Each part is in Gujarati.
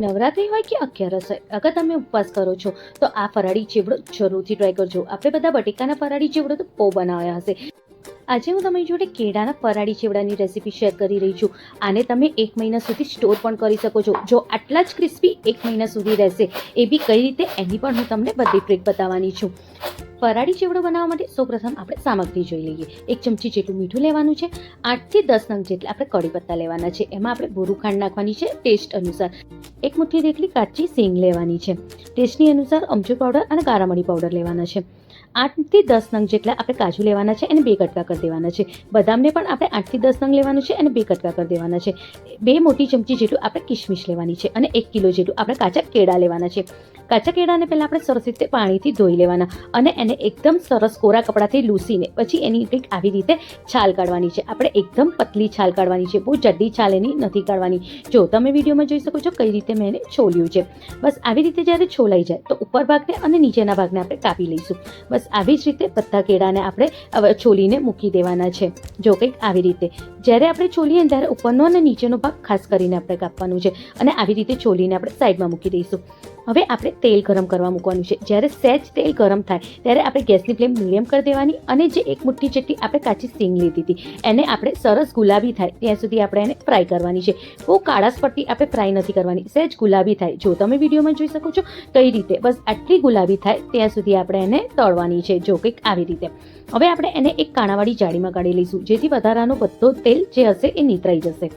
નવરાત્રી હોય કે અગિયારસ હોય? અગર તમે ઉપવાસ કરો છો, તો આ ફરાળી ચેવડો જરૂરથી ટ્રાય કરજો. આપણે બધા બટેકાના ફરાળી ચેવડો તો બહુ બનાવ્યા હશે. આજે હું તમારી જોડે કેળાના ફરાળી ચેવડાની રેસીપી શેર કરી રહી છું. આને તમે એક મહિના સુધી સ્ટોર પણ કરી શકો છો. જો આટલા જ ક્રિસ્પી એક મહિના સુધી રહેશે, એ બી કઈ રીતે? એની પણ હું તમને બધી ટ્રીક બતાવવાની છું. ફરાળી ચેવડો બનાવવા માટે સૌપ્રથમ આપણે સામગ્રી જોઈ લઈએ. એક ચમચી જેટલું મીઠું લેવાનું છે, આઠથી દસ નંગ જેટલા આપણે કડી પત્તા લેવાના છે. એમાં આપણે બોરું ખાંડ નાખવાની છે, ટેસ્ટ અનુસાર. એક મુઠ્ઠી જેટલી કાચી સિંગ લેવાની છે. ટેસ્ટની અનુસાર અમચૂર પાવડર અને કારામણી પાવડર લેવાના છે. આઠથી દસ નંગ જેટલા આપણે કાજુ લેવાના છે અને બે કટકા કરી દેવાના છે. બદામને પણ આપણે આઠથી દસ નંગ લેવાનું છે અને બે કટકા કરી દેવાના છે. બે મોટી ચમચી જેટલું આપણે કિશમિશ લેવાની છે અને એક કિલો જેટલું આપણે કાચા કેળા લેવાના છે. કાચા કેળાને પહેલાં આપણે સરસ રીતે પાણીથી ધોઈ લેવાના અને એને એકદમ સરસ કોરા કપડાથી લૂસીને પછી એની કંઈક આવી રીતે છાલ કાઢવાની છે. આપણે એકદમ પતલી છાલ કાઢવાની છે. બહુ જડ્ડી છાલ એની નથી કાઢવાની. જો તમે વિડીયોમાં જોઈ શકો છો કઈ રીતે મેં એને છોલ્યું છે. બસ આવી રીતે જ્યારે છોલાઈ જાય તો ઉપર ભાગને અને નીચેના ભાગને આપણે કાપી લઈશું. બસ આવી જ રીતે બધા કેળાને આપણે છોલીને મૂકી દેવાના છે. જો કંઈક આવી રીતે. જ્યારે આપણે છોલીએ ત્યારે ઉપરનો અને નીચેનો ભાગ ખાસ કરીને આપણે કાપવાનું છે. અને આવી રીતે છોલીને આપણે સાઈડમાં મૂકી દઈશું. હવે આપણે તેલ ગરમ કરવા મૂકવાનું છે. જ્યારે સહેજ તેલ ગરમ થાય, ત્યારે આપણે ગેસની ફ્લેમ મીડિયમ કરી દેવાની અને જે એક મુઠ્ઠી જેટલી આપણે કાચી સિંગ લીધી હતી, એને આપણે સરસ ગુલાબી થાય, ત્યાં સુધી આપણે એને ફ્રાય કરવાની છે. બહુ કાળાશ પડતી આપણે ફ્રાય નથી કરવાની. સહેજ ગુલાબી થાય. જો તમે વિડીયોમાં જોઈ શકો છો કઈ રીતે બસ આટલી ગુલાબી થાય, ત્યાં સુધી આપણે એને તળવાની છે, જો કંઈક આવી રીતે. હવે આપણે એને એક કાણાવાળી જાળીમાં કાઢી લઈશું, જેથી વધારાનો બધો તેલ જે હશે એ નીતરાઈ જશે.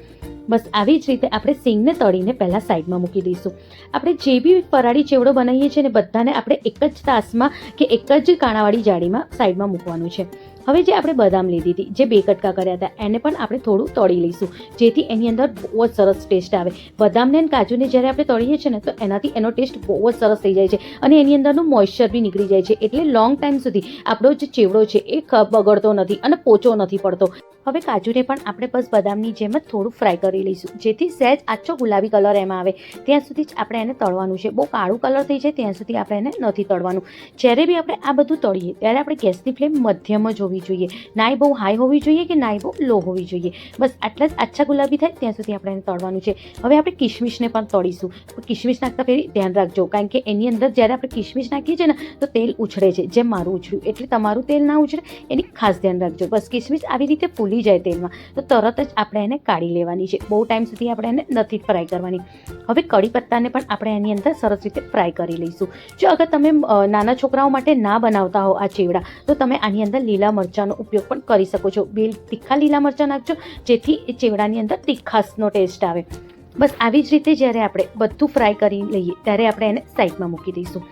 બસ આવી જ રીતે આપણે સિંગને તળીને પહેલાં સાઈડમાં મૂકી દઈશું. આપણે જે બી ફરાળી ચેવડો બનાવીએ છીએ ને બધાને આપણે એક જ તાસમાં કે એક જ કાણાવાળી જાળીમાં સાઈડમાં મૂકવાનું છે. હવે જે આપણે બદામ લીધી હતી, જે બે કટકા કર્યા હતા, એને પણ આપણે થોડું તળી લઈશું. જેથી એની અંદર બહુ જ સરસ ટેસ્ટ આવે. બદામને અને કાજુને જ્યારે આપણે તળીએ છીએ ને, તો એનાથી એનો ટેસ્ટ બહુ જ સરસ થઈ જાય છે. અને એની અંદરનું મોઇશ્ચર બી નીકળી જાય છે. એટલે લોંગ ટાઈમ સુધી આપણો જે ચેવડો છે, એ બગડતો નથી અને પોચો નથી પડતો. હવે કાજુને પણ આપણે બસ બદામની જેમ જ થોડું ફ્રાય કરી લઈશું. જેથી સહેજ આછો ગુલાબી કલર એમાં આવે. ત્યાં સુધી જ આપણે એને તળવાનું છે. બહુ કાળું કલર થઈ જાય, ત્યાં સુધી આપણે એને નથી તળવાનું. જ્યારે બી આપણે આ બધું તળીએ, ત્યારે આપણે ગેસની ફ્લેમ મધ્યમ જ જોઈએ. નાય બહુ હાઈ હોવી જોઈએ કે નાય બહુ લો હોવી જોઈએ? બસ આટલા જ આછા ગુલાબી થાય ત્યાં સુધી આપણે એને તળવાનું છે. હવે આપણે કિશમિશને પણ તળીશું. કિશમિશ નાખતા ફેરી ધ્યાન રાખજો. કારણ કે એની અંદર જ્યારે આપણે કિશમિશ નાખીએ છીએ ને, તો તેલ ઉછળે છે. જેમ મારું ઉછળ્યું. એટલે તમારું તેલ ના ઉછળે, એની ખાસ ધ્યાન રાખજો. બસ કિશમિશ આવી રીતે ફૂલી જાય તેલમાં. તો તરત જ આપણે એને કાઢી લેવાની છે. બહુ ટાઈમ સુધી આપણે એને નથી ફ્રાય કરવાની. હવે કડી પત્તાને પણ આપણે એની અંદર સરસ રીતે ફ્રાય કરી લઈશું. જો અગર તમે નાના છોકરાઓ માટે ના બનાવતા હો આ ચેવડા, તો તમે આની અંદર લીલા મરચાંનો ઉપયોગ પણ કરી શકો છો. બે તીખા લીલા મરચાં નાખજો, જેથી ચેવડાની અંદર તીખાસનો ટેસ્ટ આવે. બસ આવી જ રીતે જ્યારે આપણે બધું ફ્રાય કરી લઈએ, ત્યારે આપણે એને સાઈડમાં મૂકી દઈશું.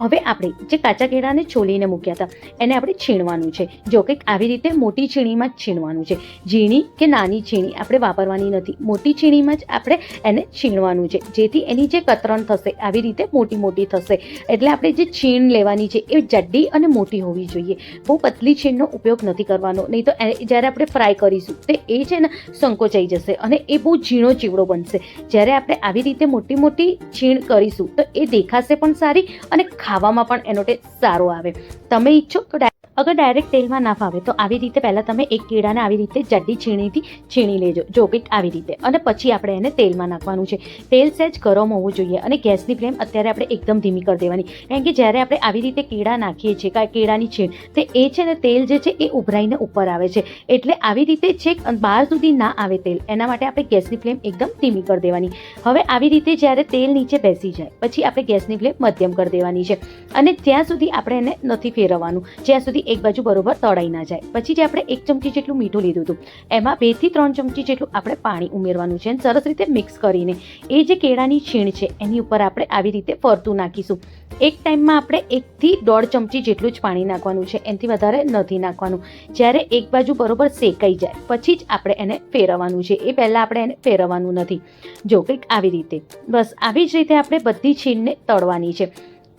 હવે આપણે જે કાચા કેળાને છોલીને મૂક્યા હતા, એને આપણે છીણવાનું છે. જો કે આવી રીતે મોટી છીણીમાં જ છીણવાનું છે. ઝીણી કે નાની છીણી આપણે વાપરવાની નથી. મોટી છીણીમાં જ આપણે એને છીણવાનું છે. જેથી એની જે કતરણ થશે આવી રીતે મોટી મોટી થશે. એટલે આપણે જે છીણ લેવાની છે એ જાડી અને મોટી હોવી જોઈએ. બહુ પતલી છીણનો ઉપયોગ નથી કરવાનો. નહીં તો જ્યારે આપણે ફ્રાય કરીશું, તે એ છે ને સંકોચાઈ જશે અને એ બહુ ઝીણો ચીવડો બનશે. જ્યારે આપણે આવી રીતે મોટી મોટી છીણ કરીશું, તો એ દેખાશે પણ સારી અને ખાવામાં પણ એનો ટેસ્ટ સારો આવે. તમે ઈચ્છો તો અગર ડાયરેક્ટ તેલમાં ના ફાવે, તો આવી રીતે પહેલાં તમે એક કેળાને આવી રીતે જડ્ડી છીણીથી છીણી લેજો, જો કંઈક આવી રીતે. અને પછી આપણે એને તેલમાં નાખવાનું છે. તેલ સહેજ ગરમ હોવું જોઈએ અને ગેસની ફ્લેમ અત્યારે આપણે એકદમ ધીમી કરી દેવાની. કારણ કે જ્યારે આપણે આવી રીતે કેળા નાખીએ છીએ, કાંઈ કેળાની છીણ, તો એ છે ને તેલ જે છે એ ઉભરાઈને ઉપર આવે છે. એટલે આવી રીતે છેક બહાર સુધી ના આવે તેલ. એના માટે આપણે ગેસની ફ્લેમ એકદમ ધીમી કરી દેવાની. હવે આવી રીતે જ્યારે તેલ નીચે બેસી જાય, પછી આપણે ગેસની ફ્લેમ મધ્યમ કરી દેવાની છે. અને ત્યાં સુધી આપણે એને નથી ફેરવવાનું. જ્યાં સુધી એક બાજુ બરોબર તળાઈ ના જાય. પછી જે આપણે એક ચમચી જેટલું મીઠું લીધું હતું, એમાં બેથી ત્રણ ચમચી જેટલું આપણે પાણી ઉમેરવાનું છે અને સરસ રીતે મિક્સ કરીને એ જે કેળાની છીણ છે, એની ઉપર આપણે આવી રીતે ફરતું નાખીશું. એક ટાઈમમાં આપણે એકથી દોઢ ચમચી જેટલું જ પાણી નાખવાનું છે, એનાથી વધારે નથી નાખવાનું. જ્યારે એક બાજુ બરોબર શેકાઈ જાય, પછી જ આપણે એને ફેરવવાનું છે. એ પહેલાં આપણે એને ફેરવવાનું નથી. જો કંઈક આવી રીતે. બસ, આવી જ રીતે આપણે બધી છીણને તળવાની છે.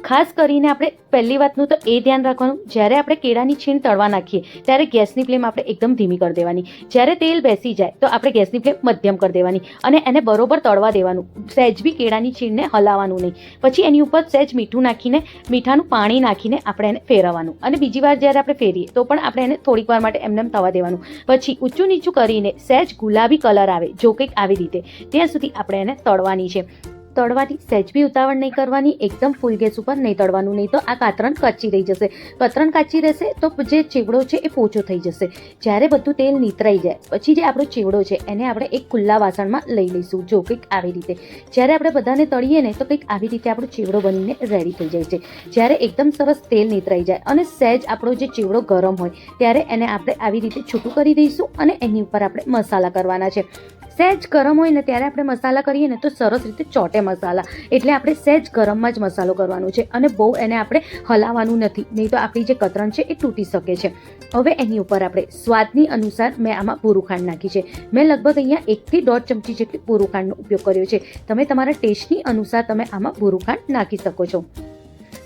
ખાસ કરીને આપણે પહેલી વાતનું તો એ ધ્યાન રાખવાનું, જ્યારે આપણે કેળાની છીણ તળવા નાખીએ, ત્યારે ગેસની ફ્લેમ આપણે એકદમ ધીમી કરી દેવાની. જ્યારે તેલ બેસી જાય, તો આપણે ગેસની ફ્લેમ મધ્યમ કરી દેવાની અને એને બરોબર તળવા દેવાનું. સહેજ બી કેળાની છીણને હલાવવાનું નહીં. પછી એની ઉપર સહેજ મીઠું નાખીને, મીઠાનું પાણી નાખીને આપણે એને ફેરવવાનું. અને બીજી વાર જ્યારે આપણે ફેરીએ, તો પણ આપણે એને થોડીક વાર માટે એમને એમ થવા દેવાનું. પછી ઊંચું નીચું કરીને સહેજ ગુલાબી કલર આવે, જો કંઈક આવી રીતે. ત્યાં સુધી આપણે એને તળવાની છે. તળવાની સહેજ બી ઉતાવળ નહીં કરવાની, એકદમ ફૂલ ગેસ ઉપર નહીં તળવાનું, નહીં તો આ કાતરણ કાચી રહી જશે. કતરણ કાચી રહેશે તો જે ચેવડો છે એ પોચો થઈ જશે. જ્યારે બધું તેલ નીતરાઈ જાય, પછી જે આપણો ચેવડો છે એને આપણે એક ખુલ્લા વાસણમાં લઈ લઈશું, જો કંઈક આવી રીતે. જ્યારે આપણે બધાને તળીએ ને, તો કંઈક આવી રીતે આપણો ચેવડો બનીને રેડી થઈ જાય છે. જ્યારે એકદમ સરસ તેલ નીતરાઈ જાય અને સહેજ આપણો જે ચેવડો ગરમ હોય, ત્યારે એને આપણે આવી રીતે છૂટું કરી દઈશું અને એની ઉપર આપણે મસાલા કરવાના છે. સહેજ ગરમ હોય ને ત્યારે આપણે મસાલા કરીએ ને તો સરસ રીતે ચોટે મસાલા. એટલે આપણે સહેજ ગરમમાં જ મસાલો કરવાનો છે અને બહુ એને આપણે હલાવવાનું નથી. નહીં તો આપણી જે કતરણ છે એ તૂટી શકે છે. હવે એની ઉપર આપણે સ્વાદની અનુસાર મેં આમાં પૂરું ખાંડ નાખી છે. મેં લગભગ અહીંયા એકથી દોઢ ચમચી જેટલી પૂરું ખાંડનો ઉપયોગ કર્યો છે. તમે તમારા ટેસ્ટની અનુસાર તમે આમાં પૂરું ખાંડ નાખી શકો છો.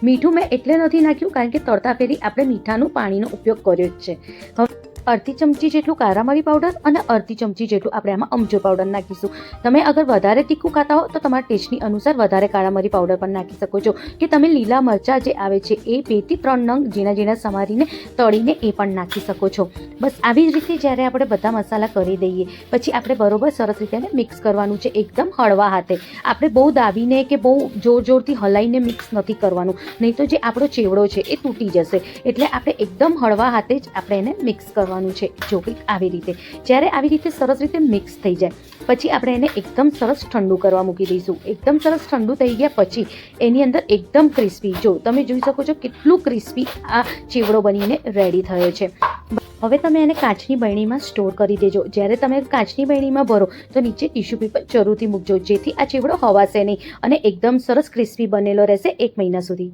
મીઠું મેં એટલે નથી નાખ્યું કારણ કે તરતા ફેરી આપણે મીઠાનું પાણીનો ઉપયોગ કર્યો જ છે. હવે અડધી ચમચી જેટલું કારામરી પાવડર અને અડધી ચમચી જેટલું આપણે આમાં અમચૂર પાવડર નાખીશું. તમે અગર વધારે તીખું ખાતા હો, તો તમારા ટેસ્ટની અનુસાર વધારે કાળામરી પાવડર પણ નાખી શકો છો. કે તમે લીલા મરચાં જે આવે છે, એ બેથી ત્રણ નંગ ઝીણા ઝીણા સમારીને તળીને એ પણ નાખી શકો છો. બસ આવી જ રીતે જ્યારે આપણે બધા મસાલા કરી દઈએ, પછી આપણે બરોબર સરસ રીતે એને મિક્સ કરવાનું છે, એકદમ હળવા હાથે. આપણે બહુ દાબીને કે બહુ જોર જોરથી હલાઈને મિક્સ નથી કરવાનું. નહીં તો જે આપણો ચેવડો છે, એ તૂટી જશે. એટલે આપણે એકદમ હળવા હાથે જ આપણે એને મિક્સ કરવાનું છે જો કંઈક આવી રીતે. જ્યારે આવી રીતે સરસ રીતે મિક્સ થઈ જાય, પછી આપણે એને એકદમ સરસ ઠંડુ કરવા મૂકી દઈશું. એકદમ સરસ ઠંડુ થઈ ગયા પછી એની અંદર એકદમ ક્રિસ્પી જો તમે જોઈ શકો છો કેટલું ક્રિસ્પી આ ચેવડો બનીને રેડી થયો છે. હવે તમે એને કાચની બરણીમાં સ્ટોર કરી દેજો. જ્યારે તમે કાચની બરણીમાં ભરો, તો નીચે ટીશ્યુ પેપર જરૂરથી મૂકજો. જેથી આ ચેવડો હવાશે નહીં અને એકદમ સરસ ક્રિસ્પી બનેલો રહેશે એક મહિના સુધી.